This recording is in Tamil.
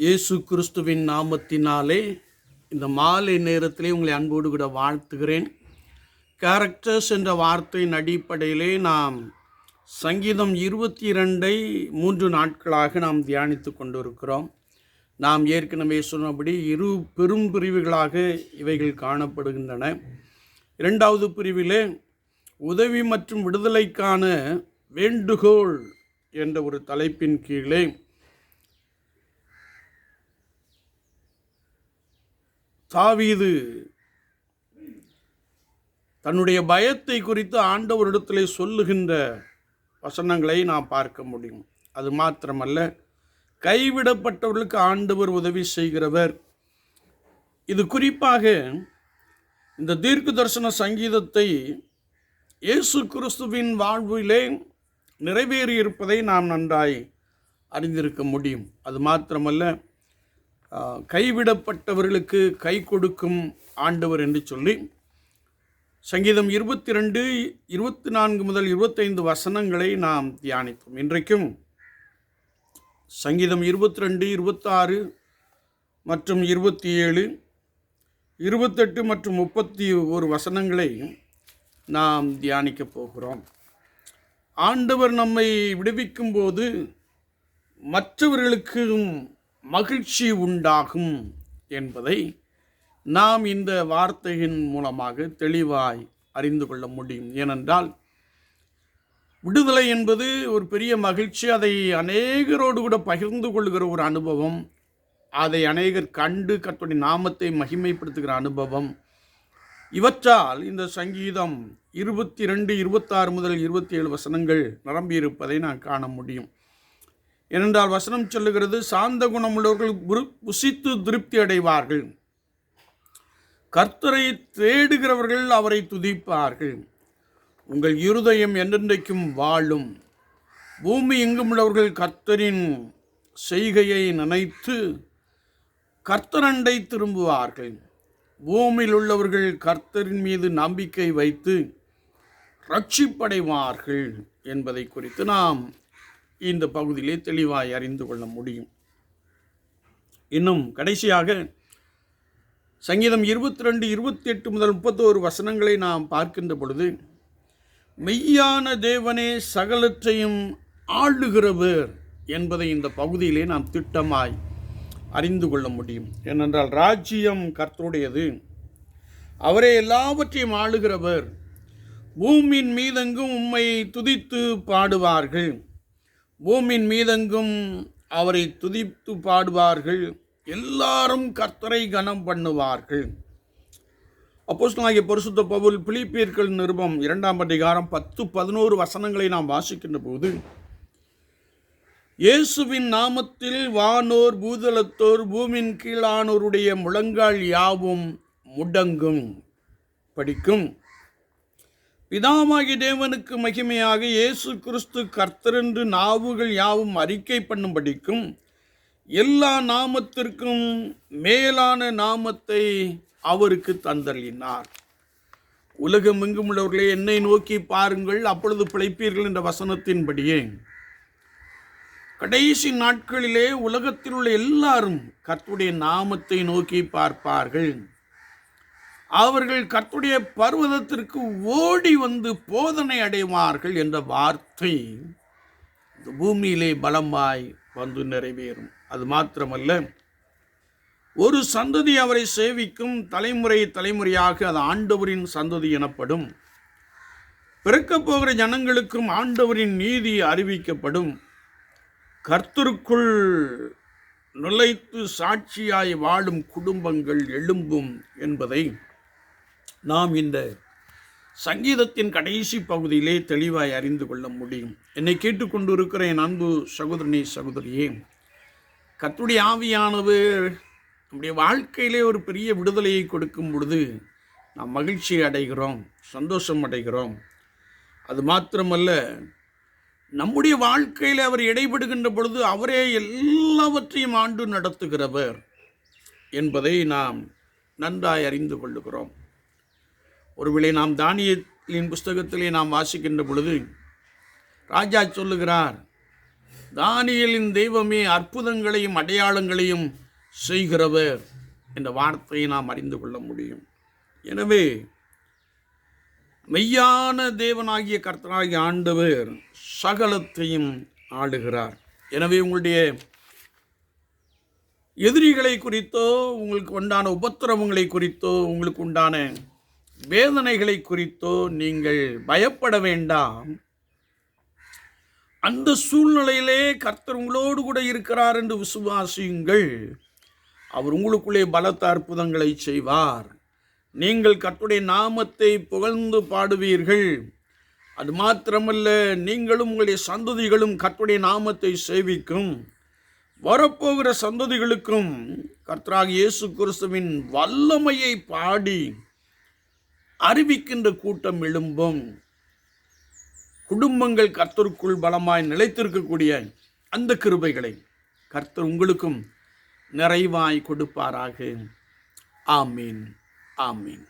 இயேசு கிறிஸ்துவின் நாமத்தினாலே இந்த மாலை நேரத்திலே உங்களை அன்போடு கூட வாழ்த்துகிறேன். கேரக்டர்ஸ் என்ற வார்த்தையின் அடிப்படையிலே நாம் சங்கீதம் இருபத்தி இரண்டை மூன்று நாட்களாக நாம் தியானித்து கொண்டிருக்கிறோம். நாம் ஏற்கனவே சொன்னபடி இரு பெரும் பிரிவுகளாக இவைகள் காணப்படுகின்றன. இரண்டாவது பிரிவிலே உதவி மற்றும் விடுதலைக்கான வேண்டுகோள் என்ற ஒரு தலைப்பின் கீழே தாவீது தன்னுடைய பயத்தை குறித்து ஆண்டவரிடத்தில் சொல்லுகின்ற வசனங்களை நாம் பார்க்க முடியும். அது மாத்திரமல்ல கைவிடப்பட்டவர்களுக்கு ஆண்டவர் உதவி செய்கிறவர். இது குறிப்பாக இந்த தீர்க்க தரிசன சங்கீதத்தை இயேசு கிறிஸ்துவின் வாழ்விலே நிறைவேறியிருப்பதை நாம் நன்றாய் அறிந்திருக்க முடியும். அது மாத்திரமல்ல கைவிடப்பட்டவர்களுக்கு கை கொடுக்கும் ஆண்டவர் என்று சொல்லி சங்கீதம் இருபத்தி ரெண்டு இருபத்தி நான்கு முதல் இருபத்தைந்து வசனங்களை நாம் தியானித்தோம். இன்றைக்கும் சங்கீதம் இருபத்தி ரெண்டு இருபத்தாறு மற்றும் இருபத்தி ஏழு இருபத்தெட்டு மற்றும் முப்பத்தி ஒரு வசனங்களை நாம் தியானிக்கப் போகிறோம். ஆண்டவர் நம்மை விடுவிக்கும் போது மற்றவர்களுக்கும் மகிழ்ச்சி உண்டாகும் என்பதை நாம் இந்த வார்த்தையின் மூலமாக தெளிவாய் அறிந்து கொள்ள முடியும். ஏனென்றால் விடுதலை என்பது ஒரு பெரிய மகிழ்ச்சி அதை அநேகரோடு கூட பகிர்ந்து கொள்கிற ஒரு அனுபவம் அதை அநேகர் கண்டு கத்துடைய நாமத்தை மகிமைப்படுத்துகிற அனுபவம். இவற்றால் இந்த சங்கீதம் இருபத்தி ரெண்டு இருபத்தாறு முதல் இருபத்தி ஏழு வசனங்கள் நிரம்பியிருப்பதை நான் காண முடியும். ஏனென்றால் வசனம் சொல்லுகிறது சாந்த குணமுள்ளவர்கள் புசித்து திருப்தி அடைவார்கள். கர்த்தரை தேடுகிறவர்கள் அவரை துதிப்பார்கள். உங்கள் இருதயம் என்றென்றைக்கும் வாழும். பூமி எங்கும் உள்ளவர்கள் கர்த்தரின் செய்கையை நினைத்து கர்த்தரண்டை திரும்புவார்கள். பூமியில் உள்ளவர்கள் கர்த்தரின் மீது நம்பிக்கை வைத்து ரட்சிப்படைவார்கள் என்பதை குறித்து நாம் இந்த பகுதியிலே தெளிவாய் அறிந்து கொள்ள முடியும். இன்னும் கடைசியாக சங்கீதம் இருபத்தி ரெண்டு இருபத்தி எட்டு முதல் முப்பத்தோரு வசனங்களை நாம் பார்க்கின்ற பொழுது மெய்யான தேவனே சகலற்றையும் ஆளுகிறவர் என்பதை இந்த பகுதியிலே நாம் திட்டமாய் அறிந்து கொள்ள முடியும். ஏனென்றால் ராஜ்யம் கர்த்தருடையது. அவரே எல்லாவற்றையும் ஆளுகிறவர். பூமியின் மீதெங்கும் உம்மை துதித்து பாடுவார்கள். பூமியின் மீதெங்கும் அவரை துதித்து பாடுவார்கள். எல்லாரும் கர்த்தரை கனம் பண்ணுவார்கள். அப்போஸ்தலாகிய பரிசுத்த பவுல் பிலிப்பியர்கள் நிருபம் இரண்டாம் அதிகாரம் பத்து பதினோரு வசனங்களை நாம் வாசிக்கின்ற போது இயேசுவின் நாமத்தில் வானோர் பூதலத்தோர் பூமியின் கீழானோருடைய முழங்கால் யாவும் முடங்கும் படிக்கும். பிதாமாகி தேவனுக்கு மகிமையாக இயேசு கிறிஸ்து கர்த்தரென்று நாவுகள் யாவும் அறிக்கை பண்ணும்படிக்கும் எல்லா நாமத்திற்கும் மேலான நாமத்தை அவருக்கு தந்தளினார் உலகம் எங்கும் உள்ளவர்களே என்னை நோக்கி பாருங்கள் அப்பொழுது பிழைப்பீர்கள் என்ற வசனத்தின்படியே. கடைசி நாட்களிலே உலகத்தில் உள்ள எல்லாரும் கர்த்துடைய நாமத்தை நோக்கி பார்ப்பார்கள். அவர்கள் கர்த்துடைய பர்வதத்திற்கு ஓடி வந்து போதனை அடைவார்கள் என்ற வார்த்தை இந்த பூமியிலே பலமாய் வந்து நிறைவேறும். அது மாத்திரமல்ல ஒரு சந்ததி அவரை சேவிக்கும் தலைமுறை தலைமுறையாக அது ஆண்டவரின் சந்ததி எனப்படும். பிறக்கப் போகிற ஜனங்களுக்கும் ஆண்டவரின் நீதி அறிவிக்கப்படும். கர்த்தருக்குள் நுழைத்து சாட்சியாய் வாழும் குடும்பங்கள் எழும்பும் என்பதை நாம் இந்த சங்கீதத்தின் கடைசி பகுதியிலே தெளிவாய் அறிந்து கொள்ள முடியும். என்னை கேட்டுக்கொண்டிருக்கிற என் அன்பு சகோதரனே சகோதரியே கத்துடைய ஆவியானவர் நம்முடைய வாழ்க்கையிலே ஒரு பெரிய விடுதலையை கொடுக்கும் பொழுது நாம் மகிழ்ச்சி அடைகிறோம் சந்தோஷம் அடைகிறோம். அது மாத்திரமல்ல நம்முடைய வாழ்க்கையில் அவர் இடைபடுகின்ற பொழுது அவரே எல்லாவற்றையும் ஆண்டு நடத்துகிறவர் என்பதை நாம் நன்றாய் அறிந்து கொள்ளுகிறோம். ஒருவேளை நாம் தானியலின் புஸ்தகத்திலே நாம் வாசிக்கின்ற பொழுது ராஜா சொல்லுகிறார் தானியலின் தெய்வமே அற்புதங்களையும் அடையாளங்களையும் செய்கிறவர் என்ற வார்த்தையை நாம் அறிந்து கொள்ள முடியும். எனவே மெய்யான தேவனாகிய கர்த்தனாகிய ஆண்டவர் சகலத்தையும் ஆளுகிறார். எனவே உங்களுடைய எதிரிகளை குறித்தோ உங்களுக்கு உண்டான உபத்திரவங்களை குறித்தோ உங்களுக்கு உண்டான வேதனைகளை குறித்தோ நீங்கள் பயப்பட வேண்டாம். அந்த சூழ்நிலையிலே கர்த்தர் உங்களோடு கூட இருக்கிறார் என்று விசுவாசியுங்கள். அவர் உங்களுக்குள்ளே பலத்த அற்புதங்களை செய்வார். நீங்கள் கர்த்துடைய நாமத்தை புகழ்ந்து பாடுவீர்கள். அது மாத்திரமல்ல நீங்களும் உங்களுடைய சந்ததிகளும் கர்த்துடைய நாமத்தை சேவிக்கும். வரப்போகிற சந்ததிகளுக்கும் கர்த்தராக இயேசு கிறிஸ்துவின் வல்லமையை பாடி அறிவிக்கின்ற கூட்டம் எழும்பும். குடும்பங்கள் கர்த்தருக்குள் பலமாய் நிலைத்திருக்கக்கூடிய அந்த கிருபைகளை கர்த்தர் உங்களுக்கும் நிறைவாய் கொடுப்பாராக. ஆமீன். ஆமீன்.